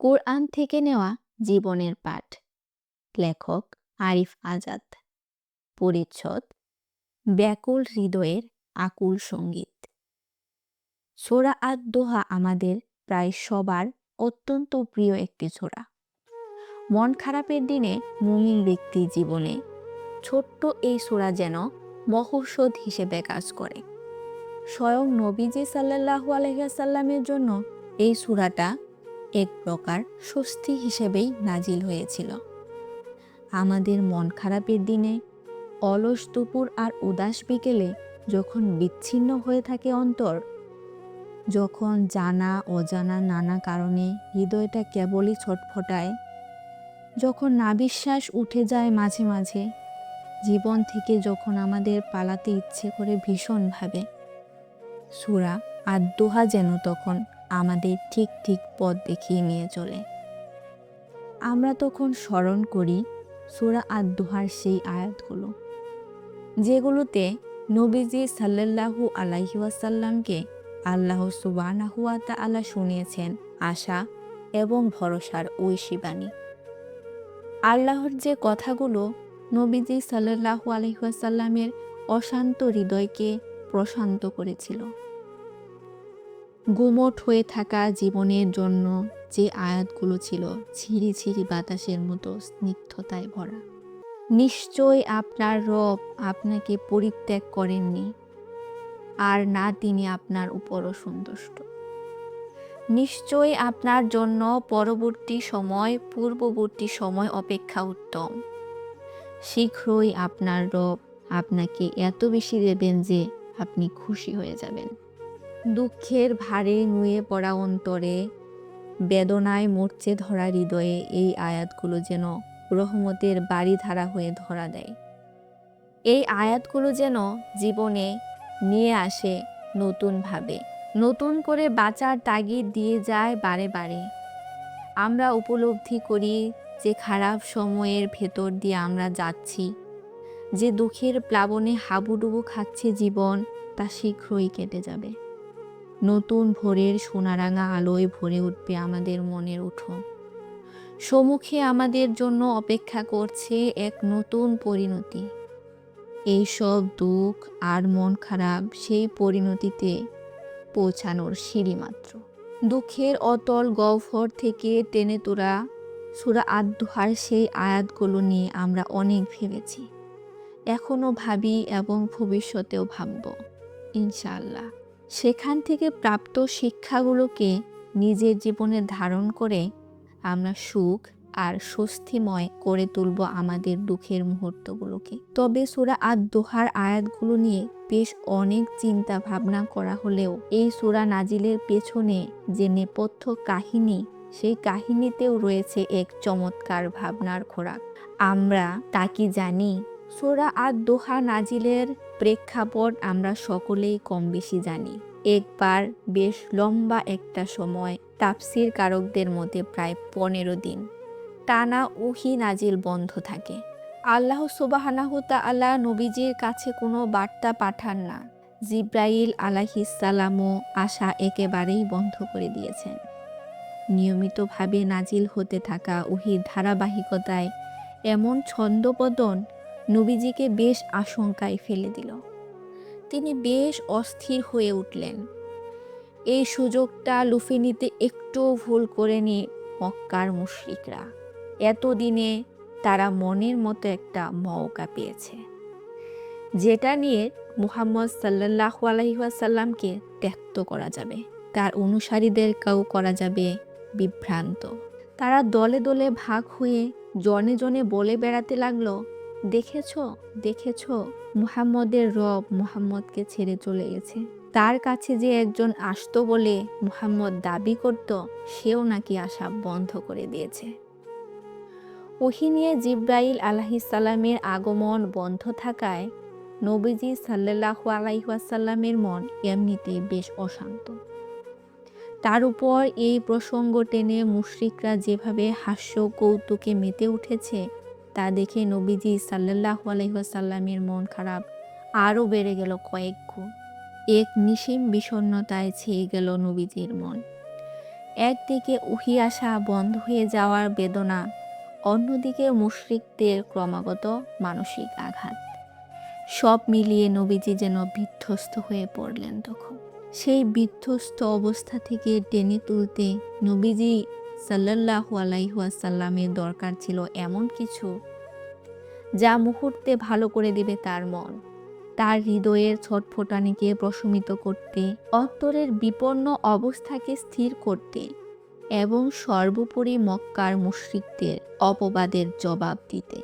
কোরআন থেকে নেওয়া জীবনের পাঠ। লেখক আরিফ আজাদ। পরিচ্ছদ, ব্যাকুল হৃদয়ের আকুল সংগীত। সোরা আদ দোহা আমাদের প্রায় সবার অত্যন্ত প্রিয় একটি ছোড়া মন খারাপের দিনে মুমিন ব্যক্তি জীবনে ছোট্ট এই সোরা যেন মহৌষধ হিসেবে কাজ করে। স্বয়ং নবীজি সাল্লাহু আলহাসাল্লামের জন্য এই সুরাটা এক প্রকার স্বস্তি হিসেবেই নাজিল হয়েছিল। আমাদের মন খারাপের দিনে, অলস দুপুর আর উদাস বিকেলে যখন বিচ্ছিন্ন হয়ে থাকে অন্তর, যখন জানা, অজানা নানা কারণে হৃদয়টা কেবলই ছটফটায়, যখন নাবিশ্বাস উঠে যায় মাঝে মাঝে, জীবন থেকে যখন আমাদের পালাতে ইচ্ছে করে ভীষণভাবে, সুরা আর দোহা যেন তখন আমাদের ঠিক ঠিক পথ দেখিয়ে নিয়ে চলে। আমরা তখন স্মরণ করি সুরা আর দোহার সেই আয়াতগুলো, যেগুলোতে নবীজি সাল্লাল্লাহু আলাইহি ওয়াসাল্লামকে আল্লাহ সুবানাহুয়া তাআলা শুনিয়েছেন আশা এবং ভরসার ওই শিবানী আল্লাহর যে কথাগুলো নবীজি সাল্লাল্লাহু আলাইহি ওয়াসাল্লামের অশান্ত হৃদয়কে প্রশান্ত করেছিল। গুমট হয়ে থাকা জীবনের জন্য যে আয়াতগুলো ছিল ছিঁড়ি ছিঁড়ি বাতাসের মতো স্নিগ্ধতায় ভরা। নিশ্চয় আপনার রব আপনাকে পরিত্যাগ করেননি, আর না তিনি আপনার উপরও সন্তুষ্ট। নিশ্চয় আপনার জন্য পরবর্তী সময়, পূর্ববর্তী সময় অপেক্ষা উত্তম। শীঘ্রই আপনার রব আপনাকে এত বেশি দেবেন যে আপনি খুশি হয়ে যাবেন। দুঃখের ভারে নুয়ে পড়া অন্তরে, বেদনায় মরচে ধরা হৃদয়ে এই আয়াতগুলো যেন রহমতের বাড়ি ধারা হয়ে ধরা দেয়। এই আয়াতগুলো যেন জীবনে নিয়ে আসে নতুনভাবে, নতুন করে বাঁচার তাগিদ দিয়ে যায় বারে বারে। আমরা উপলব্ধি করি যে খারাপ সময়ের ভেতর দিয়ে আমরা যাচ্ছি, যে দুঃখের প্লাবনে হাবুডুবু খাচ্ছে জীবন, তা শীঘ্রই কেটে যাবে। নতুন ভোরের সোনারাঙা আলোয় ভরে উঠবে আমাদের মনের উঠো। সম্মুখে আমাদের জন্য অপেক্ষা করছে এক নতুন পরিণতি। এই সব দুঃখ আর মন খারাপ সেই পরিণতিতে পৌঁছানোর সিঁড়ি মাত্র। দুঃখের অতল গহ্বর থেকে টেনে তোরা সুরা আদুহার সেই আয়াতগুলো নিয়ে আমরা অনেক ভেবেছি। এখনও ভাবি এবং ভবিষ্যতেও ভাবব, ইনশাআল্লাহ। সেখান থেকে প্রাপ্ত শিক্ষাগুলোকে নিজের জীবনে ধারণ করে আমরা সুখ আর স্বস্তিময় করে তুলব আমাদের দুঃখের মুহূর্তগুলোকে। তবে সুরা আর দোহার আয়াতগুলো নিয়ে বেশ অনেক চিন্তা ভাবনা করা হলেও এই সুরা নাজিলের পেছনে যে নেপথ্য কাহিনী, সেই কাহিনীতেও রয়েছে এক চমৎকার ভাবনার খোরাক। আমরা তা কি জানি? সোরা আর দোহা নাজিলের প্রেক্ষাপট আমরা সকলেই কম বেশি জানি। একবার বেশ লম্বা একটা সময় তাপসির কারকদের মধ্যে প্রায় পনেরো দিন। টানা উহি নাজিল বন্ধ থাকে। আল্লাহ সুবাহানাহু আল্লাহ নবীজির কাছে কোনো বার্তা পাঠান না। জিব্রাইল আলাহিসাল্লামও আশা একেবারেই বন্ধ করে দিয়েছেন। নিয়মিতভাবে নাজিল হতে থাকা উহির ধারাবাহিকতায় এমন ছন্দপতন নবীজিকে বেশ আশঙ্কায় ফেলে দিল। তিনি বেশ অস্থির হয়ে উঠলেন। এই সুযোগটা লুফে নিতে একটু ভুল করেনি মক্কার মুশরিকরা। এতদিনে তারা মনের মতো একটা মৌকা পেয়েছে। যেটা নিয়ে মুহাম্মদ সাল্লাহ আলহিহাসাল্লামকে ত্যক্ত করা যাবে। তার অনুসারীদেরকেও করা যাবে বিভ্রান্ত। তারা দলে দলে ভাগ হয়ে জনে জনে বলে বেড়াতে লাগল দেখেছ দেখেছ, মুহাম্মদের রব মুহাম্মদকে ছেড়ে চলে গেছে। তার কাছে যে একজন আসতো বলে মুহাম্মদ দাবি করত, সেও নাকি আসা বন্ধ করে দিয়েছে। ওহি নিয়ে জিব্রাইল আলাহিসাল্লামের আগমন বন্ধ থাকায় নবীজি সাল্লাহ আলাইহাসাল্লামের মন এমনিতেই বেশ অশান্ত। তার উপর এই প্রসঙ্গ টেনে মুশ্রিকরা যেভাবে হাস্য কৌতুকে মেতে উঠেছে তা দেখে নবীজি সাল্লাহ আলহিহাসাল্লামের মন খারাপ। আরও বেড়ে গেল কয়েক গুণ এক নিসীম বিষণ্নতায় ছেয়ে গেল নবীজির মন। একদিকে উহি আসা বন্ধ হয়ে যাওয়ার বেদনা, অন্যদিকে মুশরিকদের ক্রমাগত মানসিক আঘাত। সব মিলিয়ে নবীজি যেন বিধ্বস্ত হয়ে পড়লেন তখন। সেই বিধ্বস্ত অবস্থা থেকে টেনে তুলতে নবীজি সাল্লাল্লাহু আলাইহাসাল্লামের দরকার ছিল এমন কিছু যা মুহূর্তে ভালো করে দেবে তার মন। তার হৃদয়ের ছটফটানিকে প্রশমিত করতে, অন্তরের বিপন্ন অবস্থাকে স্থির করতে এবং সর্বোপরি মক্কার মুশরিকদের অপবাদের জবাব দিতে।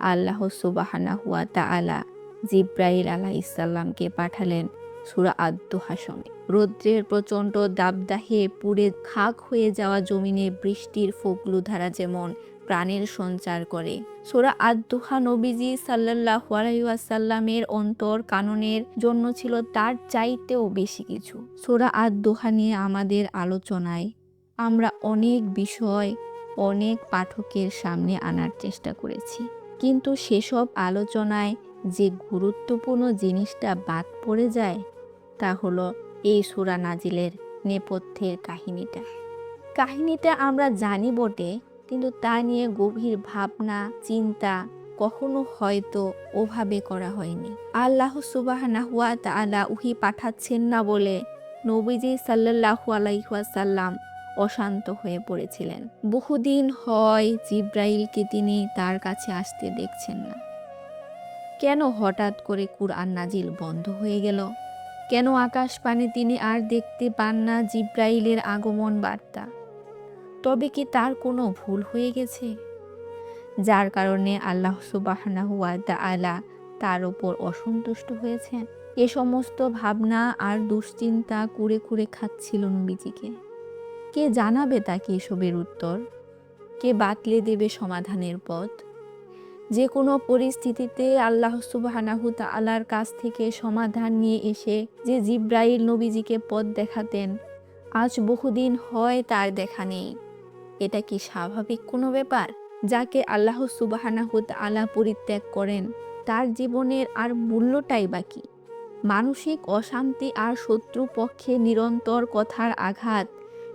আল্লাহ সুবাহানা হুয়া তাআলা জিব্রাইল আলাহ ইসাল্লামকে পাঠালেন সুরা আদ্দোহাসমে রৌদ্রের প্রচণ্ড দাবদাহে পুড়ে খাক হয়ে যাওয়া জমিনে বৃষ্টির ফোকলু ধারা যেমন প্রাণের সঞ্চার করে। সোরা আদুহা নবীজি সাল্লাহ আলাইসাল্লামের অন্তর কাননের জন্য ছিল তার চাইতেও বেশি কিছু। সোরা আদুহা নিয়ে আমাদের আলোচনায় আমরা অনেক বিষয়, অনেক পাঠকের সামনে আনার চেষ্টা করেছি। কিন্তু সেসব আলোচনায় যে গুরুত্বপূর্ণ জিনিসটা বাদ পড়ে যায় তা হলো এই সুরা নাজিলের নেপথ্যের কাহিনীটা। কাহিনীটা আমরা জানি বটে, কিন্তু তা নিয়ে গভীর ভাবনা, চিন্তা কখনো হয়তো ওভাবে করা হয়নি। আল্লাহ সুবাহ নাহুয়া তালা উহি পাঠাচ্ছেন না বলে নবীজি সাল্লাহু আলাইহাসাল্লাম অশান্ত হয়ে পড়েছিলেন। বহুদিন হয় জিব্রাইলকে তিনি তার কাছে আসতে দেখছেন না। কেন হঠাৎ করে কুরআন নাজিল বন্ধ হয়ে গেল? কেন আকাশ পানে তিনি আর দেখতে পান না জিব্রাইলের আগমন বার্তা? তবে কি তার কোনো ভুল হয়ে গেছে? যার কারণে আল্লাহ সুবাহানাহু আলা তার ওপর অসন্তুষ্ট হয়েছেন। এ সমস্ত ভাবনা আর দুশ্চিন্তা কুড়ে কুড়ে খাচ্ছিল নবীজিকে। কে জানাবে তাকে এসবের উত্তর? কে বাতলে দেবে সমাধানের পথ? যে কোনো পরিস্থিতিতে আল্লাহ সুবাহানাহু তালার কাছ থেকে সমাধান নিয়ে এসে যে জিব্রাইল নবীজিকে পথ দেখাতেন, আজ বহুদিন হয় তার দেখা নেই। এটা কি স্বাভাবিক কোনো ব্যাপার? যাকে আল্লাহ সুবাহানাহু আলা পরিত্যাগ করেন, তার জীবনের আর মূল্যটাই বাকি মানসিক অশান্তি আর শত্রু পক্ষে নিরন্তর কথার আঘাত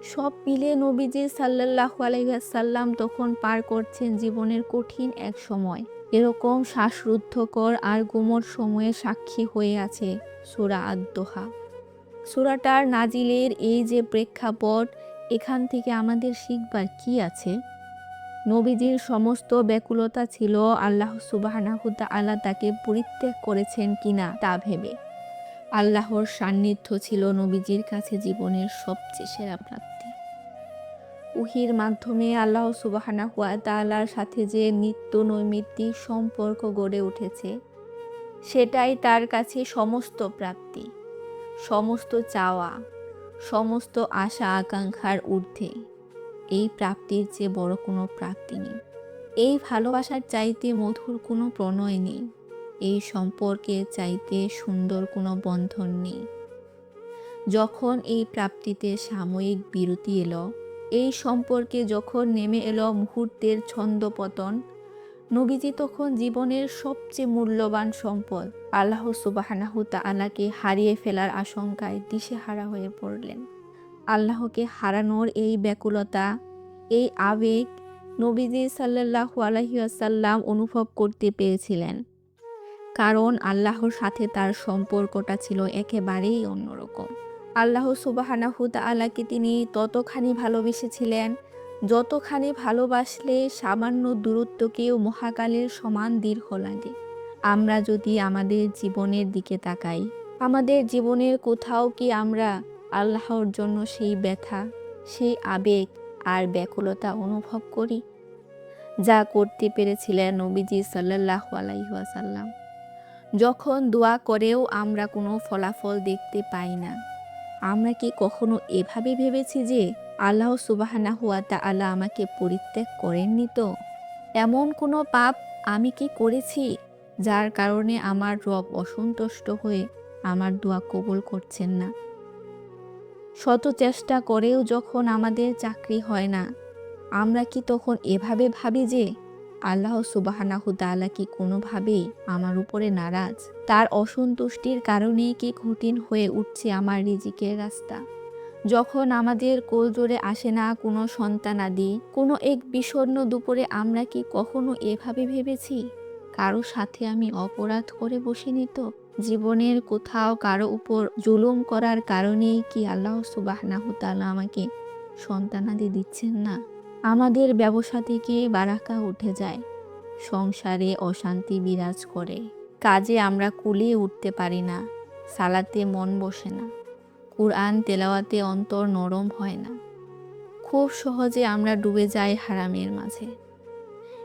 সব মিলে নবীজি সাল্লাহ আলাইসাল্লাম তখন পার করছেন জীবনের কঠিন এক সময়। এরকম শ্বাসরুদ্ধকর আর গুমর সময়ে সাক্ষী হয়ে আছে সুরা আদ্দোহা। সুরাটার নাজিলের এই যে প্রেক্ষাপট, এখান থেকে আমাদের শিখবার কি আছে? নবীজির সমস্ত ব্যাকুলতা ছিল আল্লাহ সুবাহানাহুদ্দা আল্লাহ তাকে পরিত্যাগ করেছেন কিনা তা ভেবে। আল্লাহর সান্নিধ্য ছিল নবীজির কাছে জীবনের সবচেয়ে সেরা প্রাপ্তি। উহির মাধ্যমে আল্লাহ সুবাহানা হুয়া তালার সাথে যে নিত্য নৈমিত্তিক সম্পর্ক গড়ে উঠেছে, সেটাই তার কাছে সমস্ত প্রাপ্তি, সমস্ত চাওয়া, সমস্ত আশা আকাঙ্ক্ষার ঊর্ধ্বে। এই প্রাপ্তির চেয়ে বড় কোনো প্রাপ্তি নেই। এই ভালোবাসার চাইতে মধুর কোনো প্রণয় নেই। এই সম্পর্কের চাইতে সুন্দর কোনো বন্ধন নেই। যখন এই প্রাপ্তিতে সাময়িক বিরতি এলো এই সম্পর্কে যখন নেমে এলো মুহূর্তের ছন্দপতন, নবীজি তখন জীবনের সবচেয়ে মূল্যবান সম্পদ, আল্লাহ সুবাহানাহু তালাকে হারিয়ে ফেলার আশঙ্কায় দিশেহারা হয়ে পড়লেন। আল্লাহকে হারানোর এই ব্যাকুলতা, এই আবেগ নবীজি সাল্লাহু আলহিয়াসাল্লাম অনুভব করতে পেরেছিলেন কারণ আল্লাহর সাথে তার সম্পর্কটা ছিল একেবারেই অন্যরকম। আল্লাহ সুবাহানাহু তালাকে তিনি ততখানি ভালোবেসেছিলেন, যতখানি ভালোবাসলে সামান্য দূরত্বকেও মহাকালের সমান দীর্ঘ লাগে। আমরা যদি আমাদের জীবনের দিকে তাকাই, আমাদের জীবনের কোথাও কি আমরা আল্লাহর জন্য সেই ব্যথা, সেই আবেগ আর ব্যাকুলতা অনুভব করি? যা করতে পেরেছিলেন নবীজি সাল্লাহ আলাইহাসাল্লাম যখন দোয়া করেও আমরা কোনো ফলাফল দেখতে পাই না আমরা কি কখনো এভাবে ভেবেছি যে আল্লাহ সুবাহানা হুয়া তা আল্লাহ আমাকে পরিত্যাগ করেননি তো? এমন কোনো পাপ আমি কি করেছি যার কারণে আমার রব অসন্তুষ্ট হয়ে আমার দোয়া কবুল করছেন না? শত চেষ্টা করেও যখন আমাদের চাকরি হয় না, আমরা কি তখন এভাবে ভাবি যে আল্লাহ সুবাহানাহু তাআলা কি কোনোভাবেই আমার উপরে নারাজ? তার অসন্তুষ্টির কারণেই কি কঠিন হয়ে উঠছে আমার রিজিকের রাস্তা? যখন আমাদের কোলজোরে আসে না কোনো সন্তানাদি কোনো এক বিষণ্ণ দুপুরে আমরা কি কখনো এভাবে ভেবেছি? কারও সাথে আমি অপরাধ করে বসিনি তো? জীবনের কোথাও কারও উপর জুলুম করার কারণেই কি আল্লাহ সুবাহনাহু তাআলা আমাকে সন্তানাদি দিচ্ছেন না? আমাদের ব্যবসা থেকে বারাকা উঠে যায়। সংসারে অশান্তি বিরাজ করে। কাজে আমরা কুলিয়ে উঠতে পারি না। সালাতে মন বসে না। কুরআন তেলাওয়াতে অন্তর নরম হয় না। খুব সহজে আমরা ডুবে যাই হারামের মাঝে।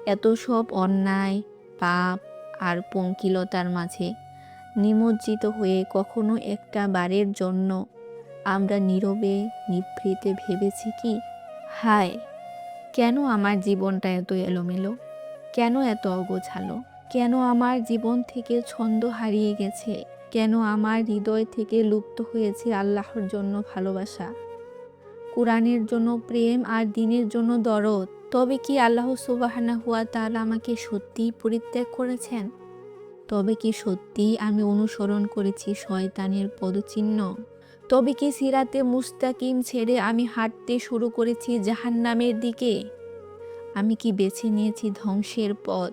এত সব অন্যায়, পাপ আর পঙ্কিলতার মাঝে নিমজ্জিত হয়ে কখনো একটা বারের জন্য আমরা নীরবে, নিভৃতে ভেবেছি কি? হায়! কেন আমার জীবনটা এত এলোমেলো? কেন এত অগোছালো? কেন আমার জীবন থেকে ছন্দ হারিয়ে গেছে? কেন আমার হৃদয় থেকে লুপ্ত হয়েছে আল্লাহর জন্য ভালোবাসা? কোরআনের জন্য প্রেম আর দিনের জন্য দরদ, তবে কি আল্লাহ সুবাহানা হুয়া তাআলা আমাকে সত্যিই পরিত্যাগ করেছেন? তবে কি সত্যিই আমি অনুসরণ করেছি শয়তানের পদচিহ্ন? তবে কি সিরাতে মুস্তাকিম ছেড়ে আমি হাঁটতে শুরু করেছি জাহান্নামের দিকে? আমি কি বেছে নিয়েছি ধ্বংসের পথ?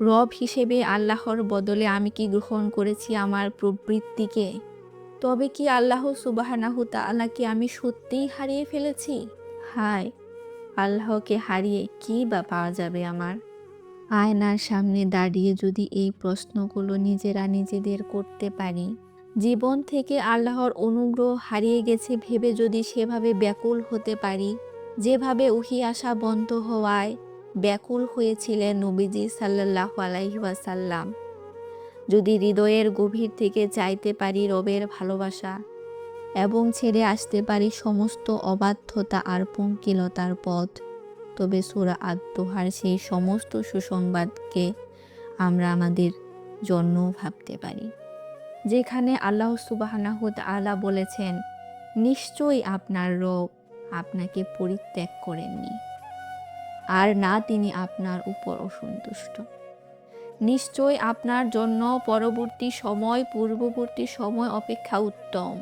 রব হিসেবে আল্লাহর বদলে আমি কি গ্রহণ করেছি আমার প্রবৃত্তিকে? তবে কি আল্লাহ সুবাহানাহু তাআলাকে আমি সত্যিই হারিয়ে ফেলেছি? হায়, আল্লাহকে হারিয়ে কি বা পাওয়া যাবে আমার? আয়নার সামনে দাঁড়িয়ে যদি এই প্রশ্নগুলো নিজেরা নিজেদের করতে পারি জীবন থেকে আল্লাহর অনুগ্রহ হারিয়ে গেছে ভেবে যদি সেভাবে ব্যাকুল হতে পারি। যেভাবে উহি আসা বন্ধ হওয়ায় ব্যাকুল হয়েছিলেন নবীজি সাল্লাহ আলাইহাসাল্লাম যদি হৃদয়ের গভীর থেকে চাইতে পারি রবের ভালোবাসা এবং ছেড়ে আসতে পারি সমস্ত অবাধ্যতা আর পঙ্কিলতার পথ, তবে সুরা আত্মহার সেই সমস্ত সুসংবাদকে আমরা আমাদের জন্য ভাবতে পারি। যেখানে আল্লাহ সুবাহানাহুদ আলা বলেছেন, নিশ্চয়ই আপনার রব আপনাকে পরিত্যাগ করেননি, আর না তিনি আপনার উপর অসন্তুষ্ট। নিশ্চয় আপনার জন্য পরবর্তী সময়, পূর্ববর্তী সময় অপেক্ষা উত্তম।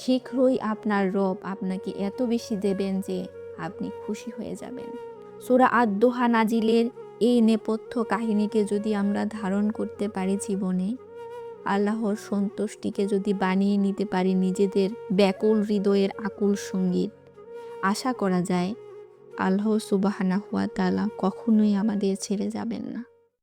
শীঘ্রই আপনার রব আপনাকে এত বেশি দেবেন যে আপনি খুশি হয়ে যাবেন। সুরা আদোহা নাজিলের এই নেপথ্য কাহিনীকে যদি আমরা ধারণ করতে পারি জীবনে আল্লাহর সন্তুষ্টিকে যদি বানিয়ে নিতে পারি নিজেদের ব্যাকুল হৃদয়ের আকুল সংগীত। আশা করা যায়, আল্লাহ সুবাহানা হুয়া তালা কখনোই আমাদের ছেড়ে যাবেন না।